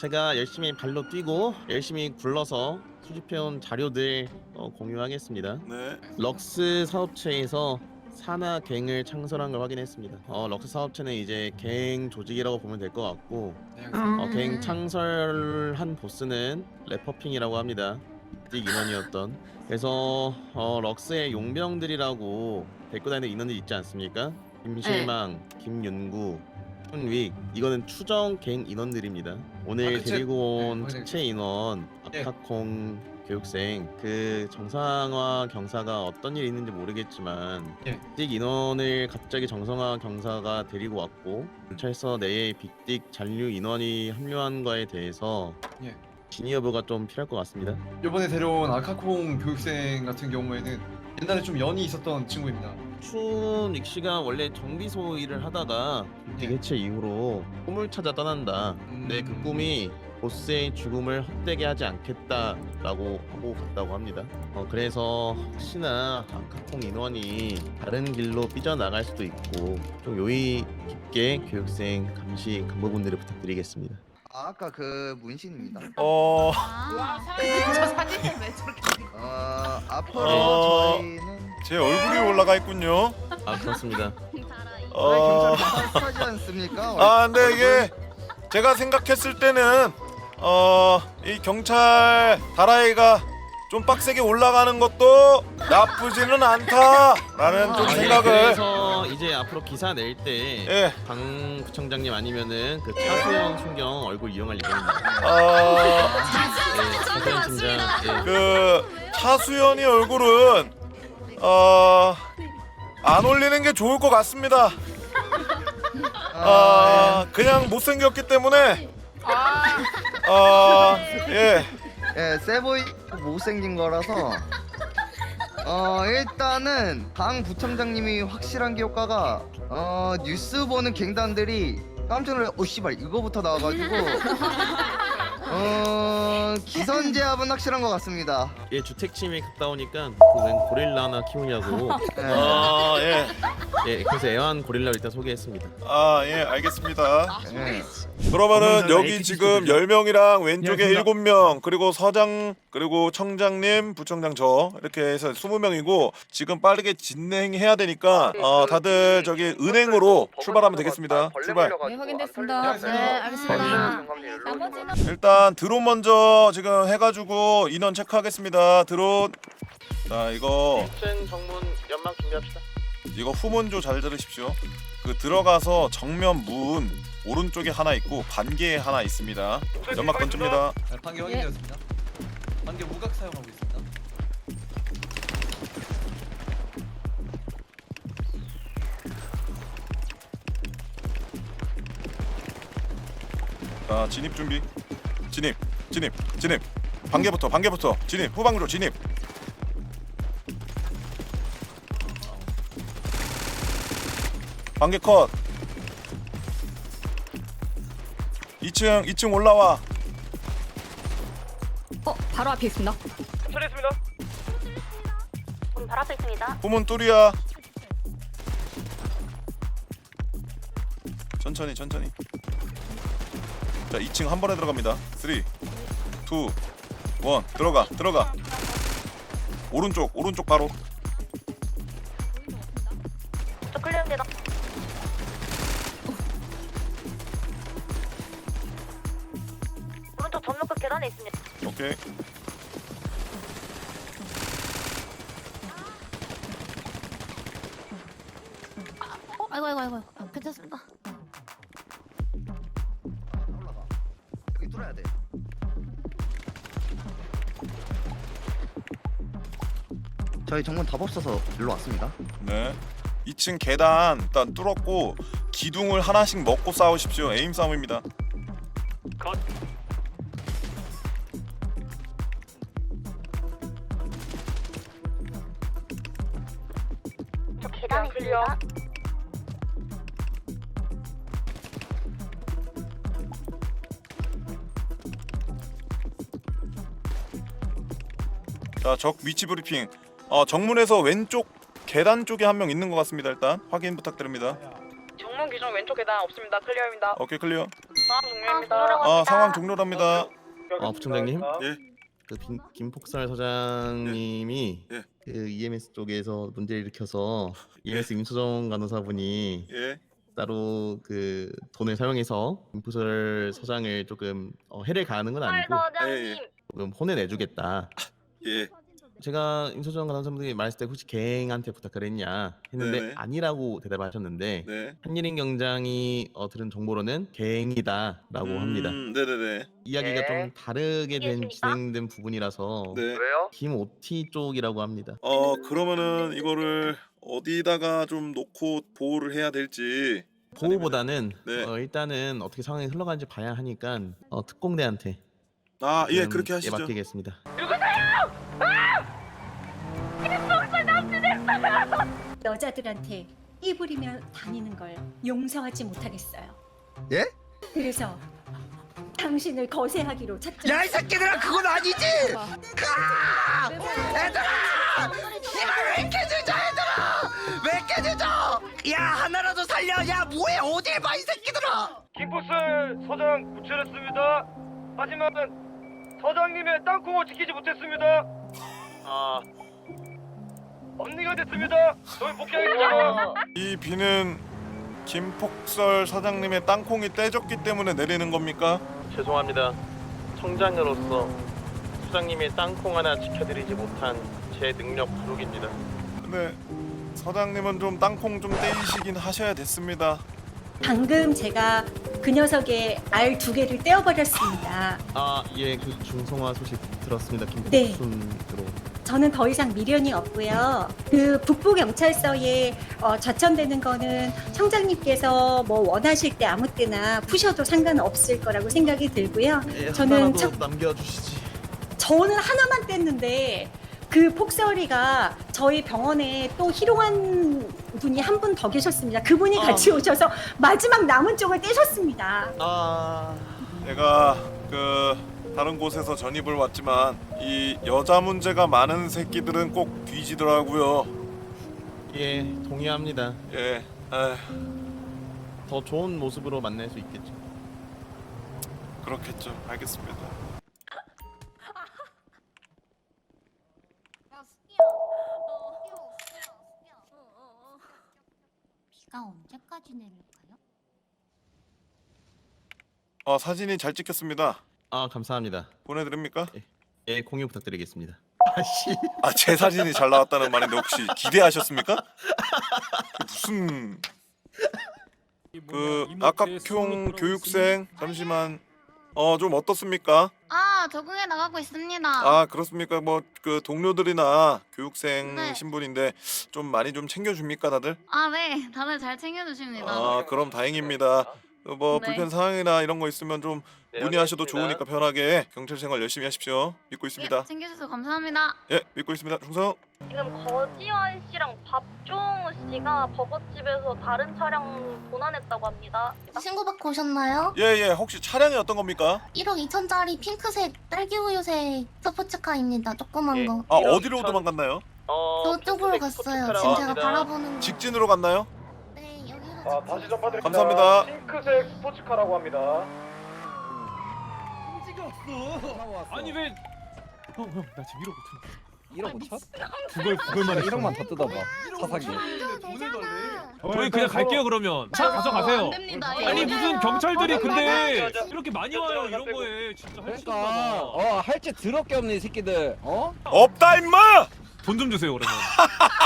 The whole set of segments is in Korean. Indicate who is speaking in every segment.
Speaker 1: 제가 열심히 발로 뛰고 열심히 굴러서 수집해온 자료들 어, 공유하겠습니다.
Speaker 2: 네.
Speaker 1: 럭스 사업체에서 산하 갱을 창설한 걸 확인했습니다. 어, 럭스 사업체는 이제 갱 조직이라고 보면 될 것 같고 어, 갱 창설한 보스는 래퍼핑이라고 합니다. 딕 인원이었던. 그래서 어, 럭스의 용병들이라고 데리고 다니는 인원들 있지 않습니까? 김실망, 김윤구, 훈 윅 이거는 추정 갱 인원들입니다. 오늘
Speaker 3: 아.
Speaker 1: 데리고 온
Speaker 3: 네.
Speaker 1: 특채 인원
Speaker 3: 예.
Speaker 1: 아카콩 교육생 그 정상화 경사가 어떤 일이 있는지 모르겠지만
Speaker 3: 예.
Speaker 1: 빅딕 인원을 갑자기 정상화 경사가 데리고 왔고 경찰서 내에 빅딕 잔류 인원이 합류한 거에 대해서
Speaker 3: 예.
Speaker 1: 진위 여부가 좀 필요할 것 같습니다.
Speaker 3: 이번에 데려온 아카콩 교육생 같은 경우에는 옛날에 좀 연이 있었던 친구입니다.
Speaker 1: 춘익 씨가 원래 정비소 일을 하다가
Speaker 3: 예.
Speaker 1: 빅 해체 이후로 꿈을 찾아 떠난다. 근데 그
Speaker 3: 음.
Speaker 1: 꿈이 보스의 죽음을 헛되게 하지 않겠다라고 하고 갔다고 합니다. 어, 그래서 혹시나 아카콩 인원이 다른 길로 삐져나갈 수도 있고 좀 요의 깊게 교육생 감시 간부분들을 부탁드리겠습니다.
Speaker 4: 아, 아까 그 문신입니다.
Speaker 2: 어,
Speaker 5: 와 사진 저 사진을 왜 저렇게
Speaker 4: 어, 앞으로
Speaker 2: 어.
Speaker 4: 저희는
Speaker 2: 제 얼굴이 올라가 있군요.
Speaker 1: 아 그렇습니다.
Speaker 2: 어,
Speaker 4: 왜 경찰 하지 않습니까?
Speaker 2: 아, 근데 이게 제가 생각했을 때는 어, 이 경찰 다라이가 좀 빡세게 올라가는 것도 나쁘지는 않다라는 좀
Speaker 1: 아, 예,
Speaker 2: 생각을
Speaker 1: 그래서 이제 앞으로 기사 낼 때
Speaker 2: 예,
Speaker 1: 강 부청장님 아니면은 그 차수영 순경 얼굴 이용할 예정입니다.
Speaker 2: 어,
Speaker 1: 예, 차수영 팀장. 예.
Speaker 2: 그 차수연이 얼굴은 어, 안 올리는 게 좋을 것 같습니다. 아, 그냥 못생겼기 때문에 아, 예.
Speaker 4: 예, 세보이 못생긴 거라서 어 일단은 강 부청장님이 확실한 게 효과가 어 뉴스 보는 갱단들이 깜짝 놀라 오 씨발 이거부터 나와가지고 어 기선제압은 확실한 것 같습니다.
Speaker 1: 예, 주택침이 가까우니까 그웬 고릴라 하나 키우냐고.
Speaker 4: 예.
Speaker 2: 아, 예.
Speaker 1: 예, 그래서 애완 고릴라를 일단 소개했습니다.
Speaker 2: 아, 예, 알겠습니다.
Speaker 4: 예.
Speaker 2: 그러면은
Speaker 1: 그러면
Speaker 2: 여기 지금
Speaker 1: 쪽이죠.
Speaker 2: 10명이랑 왼쪽에
Speaker 3: 안녕하십니까.
Speaker 2: 7명, 그리고 서장, 그리고 청장님, 부청장 저 이렇게 해서 20명이고 지금 빠르게 진행해야 되니까 어, 다들 저기 은행으로 출발하면 되겠습니다. 출발.
Speaker 5: 네 확인됐습니다. 네 알겠습니다. 나머지는
Speaker 2: 일단 드론 먼저 지금 해가지고 인원 체크하겠습니다. 드론. 자 이거
Speaker 1: 1층 정문 연막 준비합시다.
Speaker 2: 이거 후문조 잘 들으십시오. 그 들어가서 정면 문 오른쪽에 하나 있고 반개에 하나 있습니다. 연막 던집니다.
Speaker 3: 네, 판결 확인되었습니다. 판결 무각 사용하고 있습니다.
Speaker 2: 자 진입 준비. 진입, 진입, 진입. 반개부터, 반개부터 진입. 후방으로 진입. 반개 컷. 2층, 2층 올라와.
Speaker 5: 어 바로 앞에 있습니다.
Speaker 6: 음, 바로 앞에 있습니다.
Speaker 2: 후문 뚜리야. 천천히 천천히. 자 2층 한 번에 들어갑니다. 3, 2, 1 들어가 들어가. 오른쪽 오른쪽 바로.
Speaker 6: 저 클리어입니다. 오른쪽 전면 끝 계단에 있습니다.
Speaker 2: 오케이.
Speaker 5: 어 아이고 아이고 아이고 어, 괜찮습니다.
Speaker 4: 저희 정문 답 없어서 일로 왔습니다.
Speaker 2: 네. 2층 계단 일단 뚫었고 기둥을 하나씩 먹고 싸우십시오. 에임 싸움입니다.
Speaker 6: 저 계단에 있습니다.
Speaker 2: 자, 적 위치 브리핑. 어, 정문에서 왼쪽 계단 쪽에 한 명 있는 것 같습니다. 일단 확인 부탁드립니다.
Speaker 7: 정문 규정 왼쪽 계단 없습니다. 클리어입니다.
Speaker 2: 오케이 클리어. 아 상황 종료랍니다.
Speaker 1: 어 부총장님
Speaker 2: 예.
Speaker 1: 그 김, 김폭설 서장님이
Speaker 2: 예.
Speaker 1: 그 EMS 쪽에서 문제를 일으켜서 EMS 임소정 간호사분이
Speaker 2: 예.
Speaker 1: 따로 그 돈을 사용해서 김폭설 서장을 조금 어, 해를 가하는 건 아니고
Speaker 2: 예, 예.
Speaker 1: 조금 혼내내주겠다.
Speaker 2: 예.
Speaker 1: 제가 임소정 간호사분이 말했을 때 혹시 갱한테 부탁을 했냐 했는데
Speaker 2: 네네.
Speaker 1: 아니라고 대답하셨는데
Speaker 2: 네.
Speaker 1: 한일인 경장이 어, 들은 정보로는 갱이다라고 합니다.
Speaker 2: 음, 네네네.
Speaker 1: 이야기가
Speaker 4: 네.
Speaker 1: 좀 다르게 된
Speaker 6: 이해했습니까?
Speaker 1: 진행된 부분이라서
Speaker 2: 네.
Speaker 4: 왜요?
Speaker 1: 김 OT 쪽이라고 합니다.
Speaker 2: 어 그러면은 이거를 어디다가 좀 놓고 보호를 해야 될지.
Speaker 1: 보호보다는
Speaker 2: 네.
Speaker 1: 어, 일단은 어떻게 상황이 흘러가는지 봐야 하니까 어, 특공대한테 아예좀
Speaker 2: 그렇게 하시죠.
Speaker 1: 맡기겠습니다.
Speaker 7: 여자들한테 이불이며 다니는 걸 용서하지 못하겠어요.
Speaker 4: 예?
Speaker 7: 그래서 당신을 거세하기로 작정.
Speaker 4: 야이 새끼들아 그건 아니지! 가! 얘들아! 씨발 왜 늦어 얘들아! 왜 늦어! 야 하나라도 살려! 야 뭐해 어딜 봐이 새끼들아!
Speaker 8: 김포스 서장 구출했습니다. 하지만 서장님의 땅콩을 지키지 못했습니다.
Speaker 1: 아
Speaker 8: 언니가 됐습니다. 저희 복귀하겠습니다.
Speaker 2: 이 비는 김폭설 사장님의 땅콩이 떼졌기 때문에 내리는 겁니까?
Speaker 1: 죄송합니다. 청장으로서 수장님의 땅콩 하나 지켜드리지 못한 제 능력 부족입니다.
Speaker 2: 근데 서장님은 좀 땅콩 좀 떼이시긴 하셔야 됐습니다.
Speaker 7: 방금 제가 그 녀석의 알 두 개를 떼어버렸습니다.
Speaker 1: 아 예 그 중성화 소식 들었습니다.
Speaker 7: 네.
Speaker 1: 김복순으로.
Speaker 7: 저는 더 이상 미련이 없고요. 그 북부 경찰서에 어, 좌천되는 거는 청장님께서 뭐 원하실 때 아무 때나 푸셔도 상관없을 거라고 생각이 들고요.
Speaker 1: 예,
Speaker 7: 저는
Speaker 1: 하나라도
Speaker 7: 참-
Speaker 1: 남겨주시지.
Speaker 7: 저는 하나만 뗐는데 그 폭설이가 저희 병원에 또 희롱한 분이 한 분 더 계셨습니다. 그분이
Speaker 1: 어.
Speaker 7: 같이 오셔서 마지막 남은 쪽을 떼셨습니다.
Speaker 1: 아
Speaker 2: 내가 그 다른 곳에서 전입을 왔지만 이 여자 문제가 많은 새끼들은 꼭 뒤지더라고요.
Speaker 1: 예, 동의합니다.
Speaker 2: 예.
Speaker 1: 에더 좋은 모습으로 만날 수 있겠죠.
Speaker 2: 그렇겠죠. 알겠습니다.
Speaker 5: 비가 언제까지 내릴까요?
Speaker 2: 어 사진이 잘 찍혔습니다.
Speaker 1: 아 감사합니다.
Speaker 2: 보내드립니까?
Speaker 1: 예, 공유 부탁드리겠습니다. 아씨.
Speaker 2: 아 제 사진이 잘 나왔다는 말인데 혹시 기대하셨습니까? 그 무슨 그 악학형 교육생 잠시만 어 좀 어떻습니까?
Speaker 5: 아 적응해 나가고 있습니다.
Speaker 2: 아 그렇습니까? 뭐 그 동료들이나 교육생
Speaker 5: 네.
Speaker 2: 신분인데 좀 많이 좀 챙겨줍니까 다들?
Speaker 5: 아 네, 다들 잘 챙겨주십니다.
Speaker 2: 아 그럼 다행입니다. 그뭐
Speaker 5: 네.
Speaker 2: 불편 사항이나 이런 거 있으면 좀 문의하셔도 좋으니까 편하게 경찰 생활 열심히 하십시오. 믿고 있습니다.
Speaker 5: 예, 챙겨주셔서 감사합니다.
Speaker 2: 예, 믿고 있습니다. 충성.
Speaker 6: 지금 거지환 씨랑 박종우 씨가 버거집에서 다른 차량 도난했다고 합니다.
Speaker 5: 신고 받고 오셨나요?
Speaker 2: 예, 예. 혹시 차량이 어떤 겁니까?
Speaker 5: 1억 2천짜리 핑크색 딸기 우유색 스포츠카입니다. 조그만 거.
Speaker 2: 아 어디로 도망갔나요?
Speaker 5: 저쪽으로 갔어요. 지금 제가 바라보는.
Speaker 2: 직진으로 갔나요?
Speaker 8: 아, 다시 전파드립니다.
Speaker 2: 감사합니다.
Speaker 8: 핑크색 스포츠카라고 합니다.
Speaker 9: 아니 왜
Speaker 1: 형형나 지금 이러고 튼
Speaker 9: 1억 5천?
Speaker 1: 그걸 그걸만
Speaker 9: 1억만 더 뜯어봐 사사기. 저희 그냥 갈게요 그러면 차 가져가세요
Speaker 5: 됩니다.
Speaker 9: 아니 무슨 경찰들이
Speaker 8: 아,
Speaker 9: 근데. 이렇게 많이 와요 이런 거에 진짜 할 수가
Speaker 10: 그러니까 어 할지 더럽게 없네 이 새끼들 어?
Speaker 2: 없다 임마!
Speaker 9: 돈 좀 주세요 그러면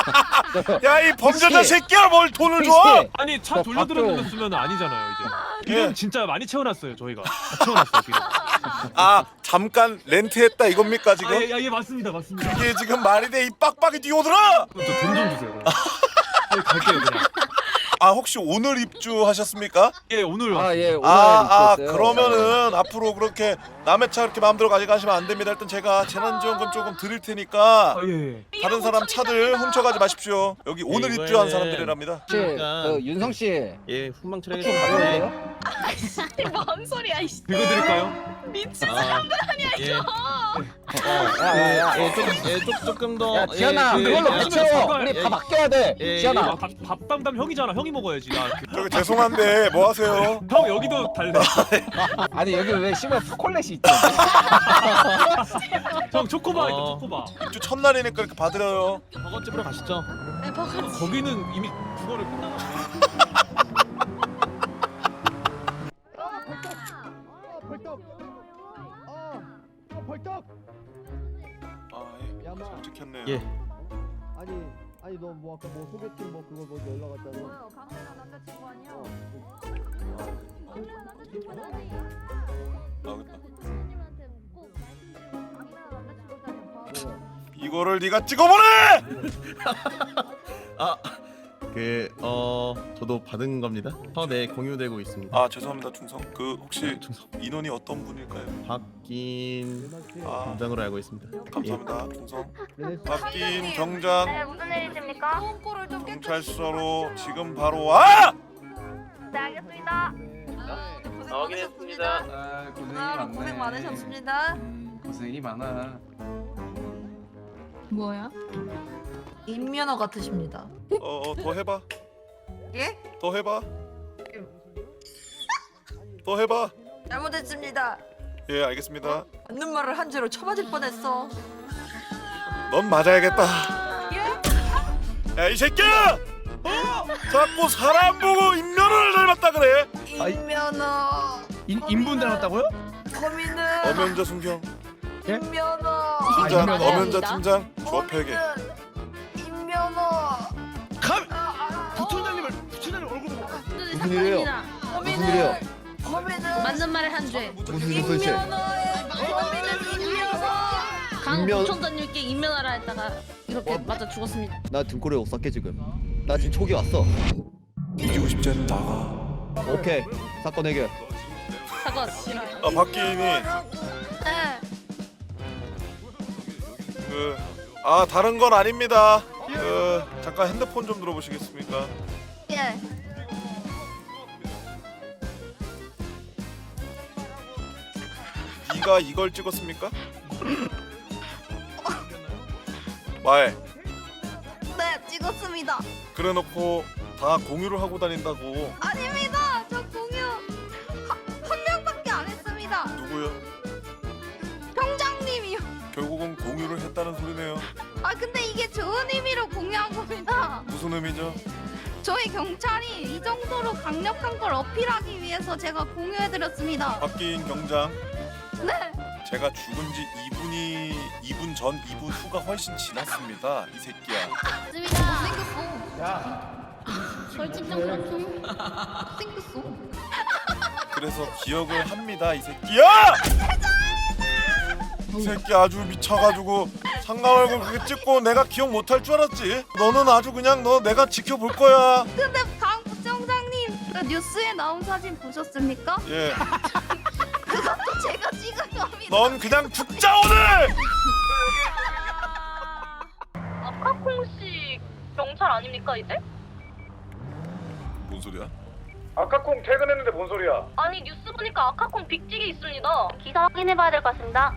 Speaker 2: 야 이 범죄자
Speaker 10: 혹시-
Speaker 2: 새끼야 뭘 돈을 줘?
Speaker 9: 아니
Speaker 10: 차저
Speaker 9: 돌려드렸으면 아니잖아요 이제
Speaker 2: 예.
Speaker 9: 비료 진짜 많이 채워놨어요 저희가 다 채워놨어요 비료
Speaker 2: 아 잠깐 렌트했다 이겁니까 지금?
Speaker 9: 아예 예, 맞습니다 맞습니다
Speaker 2: 이게 지금 말이 돼 이 빡빡이 뛰어들어?
Speaker 9: 저 돈 좀 주세요 그러면. 저희 갈게요 그냥
Speaker 2: 아 혹시 오늘 입주하셨습니까?
Speaker 9: 예 오늘
Speaker 10: 아 예 오늘
Speaker 2: 아, 아
Speaker 10: 입었어요.
Speaker 2: 그러면은 앞으로 그렇게 남의 차 이렇게 마음대로 가져가시면 안 됩니다. 일단 제가 재난지원금 조금 드릴 테니까
Speaker 9: 아예
Speaker 2: 다른 사람 차들 훔쳐가지 마십시오. 여기 오늘
Speaker 1: 이거는-
Speaker 2: 입주한 사람들이랍니다.
Speaker 10: 혹시
Speaker 1: 그러니까-
Speaker 10: 그 윤성 씨
Speaker 1: 예, 트랙에서
Speaker 10: 혹시
Speaker 1: 봤는데
Speaker 10: 가져오세요?
Speaker 5: 뭔 소리야, 이씨.
Speaker 9: 긁어드릴까요?
Speaker 5: 미친
Speaker 1: 아, 예,
Speaker 10: 야 야야.
Speaker 1: 예, 예, 조금, 예, 조, 조금 더.
Speaker 10: 야 지현아
Speaker 1: 예, 그,
Speaker 10: 그걸로
Speaker 1: 예,
Speaker 10: 배
Speaker 9: 예,
Speaker 10: 채워.
Speaker 9: 예,
Speaker 10: 우리
Speaker 1: 예,
Speaker 10: 밥 아껴야 돼.
Speaker 1: 예,
Speaker 10: 지현아.
Speaker 9: 아, 밥, 밥 담담 형이잖아. 형이 먹어야지. 야, 그-
Speaker 2: 저기 죄송한데 뭐 하세요?
Speaker 9: 형 여기도 달래.
Speaker 10: 아니 여기 왜 씨발 초콜릿이 있지?
Speaker 9: 형 초코바 있다.
Speaker 1: 어.
Speaker 9: 초코바.
Speaker 2: 입주 첫날이니까 이렇게 받으려요.
Speaker 1: 버거집으로 가시죠.
Speaker 9: 거기는 이미 그거를 끝나고.
Speaker 2: 아, 예. 잘 찍혔네요.
Speaker 1: 예.
Speaker 11: 아니 아니 너 뭐 아까 뭐 소개팅 뭐 그거 뭐 연락 왔잖아.
Speaker 6: 강대가 남자친구 아니야?
Speaker 2: 나오겠다.
Speaker 6: 선생님한테 꼭 말씀드리고 강대가 남자친구잖아요.
Speaker 2: 이거를 네가 찍어보내!
Speaker 1: 아, 그, 어, 저도 받은 겁니다. 처네 공유되고 있습니다.
Speaker 2: 아 죄송합니다 중성. 그 혹시
Speaker 1: 충성.
Speaker 2: 인원이 어떤 분일까요?
Speaker 1: 박긴
Speaker 2: 아
Speaker 1: 담당으로 알고 있습니다.
Speaker 2: 감사합니다 중성.
Speaker 11: 네.
Speaker 2: 박긴 경장
Speaker 6: 네, 무슨 일이십니까?
Speaker 2: 경찰서로 지금 바로 와!
Speaker 6: 네, 알겠습니다.
Speaker 1: 확인했습니다.
Speaker 3: 아 고생이 많네.
Speaker 6: 고생 많으셨습니다.
Speaker 3: 음, 고생이 많아.
Speaker 5: 뭐야?
Speaker 6: 인면허 같으십니다.
Speaker 2: 어더 해봐.
Speaker 6: 예?
Speaker 2: 더 해봐. 더 해봐.
Speaker 6: 잘못했습니다.
Speaker 2: 예 알겠습니다.
Speaker 6: 맞는 말을 한 죄로 처맞을 뻔했어.
Speaker 2: 넌 맞아야겠다.
Speaker 6: 예?
Speaker 2: 야 이 새끼야! 어? 자꾸 사람 보고 인면을 닮았다 그래.
Speaker 6: 인면허.
Speaker 10: 인 인분 닮았다고요?
Speaker 6: 범인은
Speaker 2: 엄연자 순경.
Speaker 6: 인면허.
Speaker 2: 팀장
Speaker 5: 아,
Speaker 2: 엄연자 팀장 조합회계.
Speaker 6: 인면허.
Speaker 11: 일이에요? 무슨 일이에요?
Speaker 5: 맞는 말을 한 죄.
Speaker 11: 무슨
Speaker 6: 범인은 인면허.
Speaker 5: 강
Speaker 11: 인면-
Speaker 5: 부총장님께 인면하라 했다가 이렇게 맞아 죽었습니다.
Speaker 11: 나 등골에 옷 삭게 지금. 나 지금 촉이 왔어.
Speaker 2: 이기고 싶지 않은 나가.
Speaker 11: 오케이 사건 해결.
Speaker 5: 사건.
Speaker 2: 아 박기인이
Speaker 6: 네.
Speaker 2: 그 아 다른 건 아닙니다. 그 잠깐 핸드폰 좀 들어보시겠습니까?
Speaker 6: 예.
Speaker 2: 네가 이걸 찍었습니까? 말
Speaker 6: 네, 찍었습니다.
Speaker 2: 그래놓고 다 공유를 하고 다닌다고
Speaker 6: 아닙니다. 저 공유 한, 한 명밖에 안 했습니다.
Speaker 2: 누구요?
Speaker 6: 병장님이요.
Speaker 2: 결국은 공유를 했다는 소리네요.
Speaker 6: 아 근데 이게 좋은 의미로 공유한 겁니다.
Speaker 2: 무슨 의미죠?
Speaker 6: 저희 경찰이 이 정도로 강력한 걸 어필하기 위해서 제가 공유해드렸습니다.
Speaker 2: 박기인 경장
Speaker 6: 네.
Speaker 2: 제가 죽은 지 2분이 2분 전 2분 후가 훨씬 지났습니다. 이 새끼야.
Speaker 5: 맞습니다.
Speaker 6: 생겼어.
Speaker 3: 야
Speaker 5: 벌집장 그렇죠.
Speaker 6: 생겼어.
Speaker 2: 그래서 기억을 합니다. 이 새끼야! 이 새끼 아주 미쳐가지고 상가 얼굴 그렇게 찍고 내가 기억 못할 줄 알았지. 너는 아주 그냥 너 내가 지켜볼 거야.
Speaker 6: 근데 강 부총장님 그 뉴스에 나온 사진 보셨습니까?
Speaker 2: 예.
Speaker 6: 제가 찍은 겁니다.
Speaker 2: 넌 그냥 죽자 오늘.
Speaker 6: 아카콩 씨 경찰 아닙니까 이제?
Speaker 2: 뭔 소리야?
Speaker 8: 아까 콩 퇴근했는데 뭔 소리야?
Speaker 6: 아니 뉴스 보니까 아카콩 빅직이 있습니다. 기사 확인해봐야 될 것 같습니다.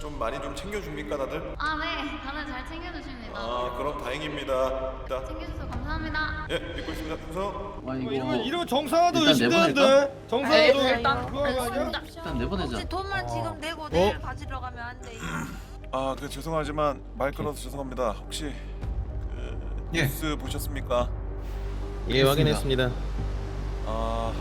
Speaker 2: 좀 많이 좀 챙겨줍니까 다들?
Speaker 5: 아 네, 다들 잘 챙겨주십니다.
Speaker 2: 아 그럼 다행입니다. 자,
Speaker 5: 챙겨주셔서 감사합니다.
Speaker 2: 예 믿고 있습니다. 충성.
Speaker 10: 아 이거
Speaker 8: 이러면 정상화도
Speaker 10: 일단
Speaker 8: 의심되는데 정상화도
Speaker 5: 네, 일단
Speaker 8: 그거 아니야?
Speaker 10: 일단 내보내자.
Speaker 6: 혹시 돈만 지금 내고 내일 가지러 가면 안 돼?
Speaker 2: 아, 그 죄송하지만 말 끊어서 죄송합니다. 혹시 그
Speaker 3: 예.
Speaker 2: 뉴스 보셨습니까?
Speaker 1: 예, 확인했습니다.
Speaker 2: 아